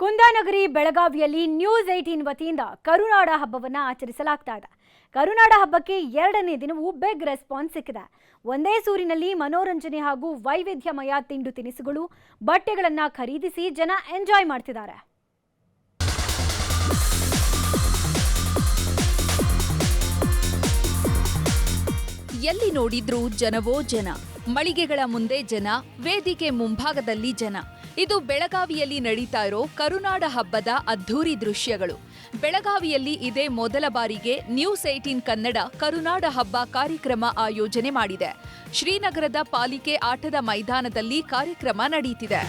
ಕುಂದಾನಗರಿ ಬೆಳಗಾವಿಯಲ್ಲಿ news eighteen ವತಿಯಿಂದ ಕರುನಾಡ ಹಬ್ಬವನ್ನ ಆಚರಿಸಲಾಗ್ತಾ ಇದೆ ಕರುನಾಡ ಹಬ್ಬಕ್ಕೆ ಎರಡನೇ ದಿನವೂ ಬೆಗ್ ರೆಸ್ಪಾನ್ಸ್ ಸಿಕ್ಕಿದೆ. ಒಂದೇ ಸೂರಿನಲ್ಲಿ ಮನೋರಂಜನೆ ಹಾಗೂ ವೈವಿಧ್ಯಮಯ ತಿಂಡು ತಿನಿಸುಗಳು, ಬಟ್ಟೆಗಳನ್ನು ಖರೀದಿಸಿ ಜನ ಎಂಜಾಯ್ ಮಾಡ್ತಿದ್ದಾರೆ. ಎಲ್ಲಿ ನೋಡಿದ್ರೂ ಜನವೋ ಜನ. ಮಳಿಗೆಗಳ ಮುಂದೆ ಜನ, ವೇದಿಕೆ ಮುಂಭಾಗದಲ್ಲಿ ಜನ. ಇದು ಬೆಳಗಾವಿಯಲ್ಲಿ ನಡೀತಾ ಇರೋ ಕರುನಾಡ ಹಬ್ಬದ ಅದ್ಧೂರಿ ದೃಶ್ಯಗಳು. ಬೆಳಗಾವಿಯಲ್ಲಿ ಇದೇ ಮೊದಲ ಬಾರಿಗೆ ನ್ಯೂಸ್ ಏಟೀನ್ ಕನ್ನಡ ಕರುನಾಡ ಹಬ್ಬ ಕಾರ್ಯಕ್ರಮ ಆಯೋಜನೆ ಮಾಡಿದೆ. ಶ್ರೀನಗರದ ಪಾಲಿಕೆ ಆಟದ ಮೈದಾನದಲ್ಲಿ ಕಾರ್ಯಕ್ರಮ ನಡೆಯುತ್ತಿದೆ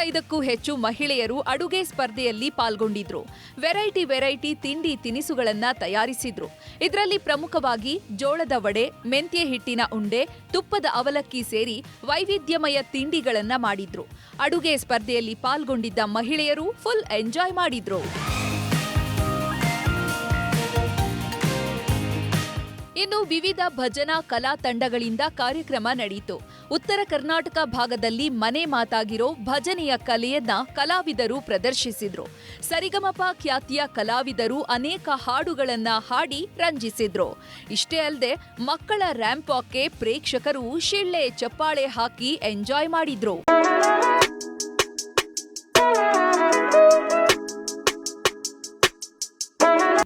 ಮೂವತ್ತೈದಕ್ಕೂ ಹೆಚ್ಚು ಮಹಿಳೆಯರು ಅಡುಗೆ ಸ್ಪರ್ಧೆಯಲ್ಲಿ ಪಾಲ್ಗೊಂಡಿದ್ರು. ವೆರೈಟಿ ವೆರೈಟಿ ತಿಂಡಿ ತಿನಿಸುಗಳನ್ನ ತಯಾರಿಸಿದ್ರು. ಇದರಲ್ಲಿ ಪ್ರಮುಖವಾಗಿ ಜೋಳದ ವಡೆ, ಮೆಂತ್ಯೆ ಹಿಟ್ಟಿನ ಉಂಡೆ, ತುಪ್ಪದ ಅವಲಕ್ಕಿ ಸೇರಿ ವೈವಿಧ್ಯಮಯ ತಿಂಡಿಗಳನ್ನ ಮಾಡಿದ್ರು. ಅಡುಗೆ ಸ್ಪರ್ಧೆಯಲ್ಲಿ ಪಾಲ್ಗೊಂಡಿದ್ದ ಮಹಿಳೆಯರು ಫುಲ್ ಎಂಜಾಯ್ ಮಾಡಿದ್ರು. ಇನ್ನು ವಿವಿಧ ಭಜನಾ ಕಲಾ ತಂಡಗಳಿಂದ ಕಾರ್ಯಕ್ರಮ ನಡೆಯಿತು. ಉತ್ತರ ಕರ್ನಾಟಕ ಭಾಗದಲ್ಲಿ ಮನೆ ಮಾತಾಗಿರೋ ಭಜನೆಯ ಕಲೆಯನ್ನ ಕಲಾವಿದರು ಪ್ರದರ್ಶಿಸಿದ್ರು. ಸರಿಗಮಪ ಖ್ಯಾತಿಯ ಕಲಾವಿದರು ಅನೇಕ ಹಾಡುಗಳನ್ನ ಹಾಡಿ ರಂಜಿಸಿದ್ರು. ಇಷ್ಟೇ ಅಲ್ಲದೆ ಮಕ್ಕಳ ರ್ಯಾಂಪ್ ವಾಕ್ಗೆ ಪ್ರೇಕ್ಷಕರು ಶಿಳ್ಳೆ ಚಪ್ಪಾಳೆ ಹಾಕಿ ಎಂಜಾಯ್ ಮಾಡಿದ್ರು.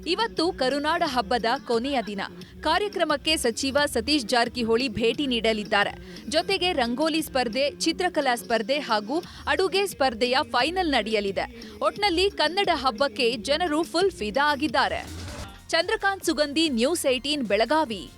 ಇವತ್ತು ಕರುನಾಡ ಹಬ್ಬದ ಕೊನೆಯ ದಿನ. ಕಾರ್ಯಕ್ರಮಕ್ಕೆ ಸಚಿವ ಸತೀಶ್ ಜಾರಕಿಹೊಳಿ ಭೇಟಿ ನೀಡಲಿದ್ದಾರೆ. ಜೊತೆಗೆ ರಂಗೋಲಿ ಸ್ಪರ್ಧೆ, ಚಿತ್ರಕಲಾ ಸ್ಪರ್ಧೆ ಹಾಗೂ ಅಡುಗೆ ಸ್ಪರ್ಧೆಯ ಫೈನಲ್ ನಡೆಯಲಿದೆ. ಒಟ್ನಲ್ಲಿ ಕನ್ನಡ ಹಬ್ಬಕ್ಕೆ ಜನರು ಫುಲ್ ಫಿದಾ ಆಗಿದ್ದಾರೆ. Chandrakant Sugandhi, news eighteen Belagavi.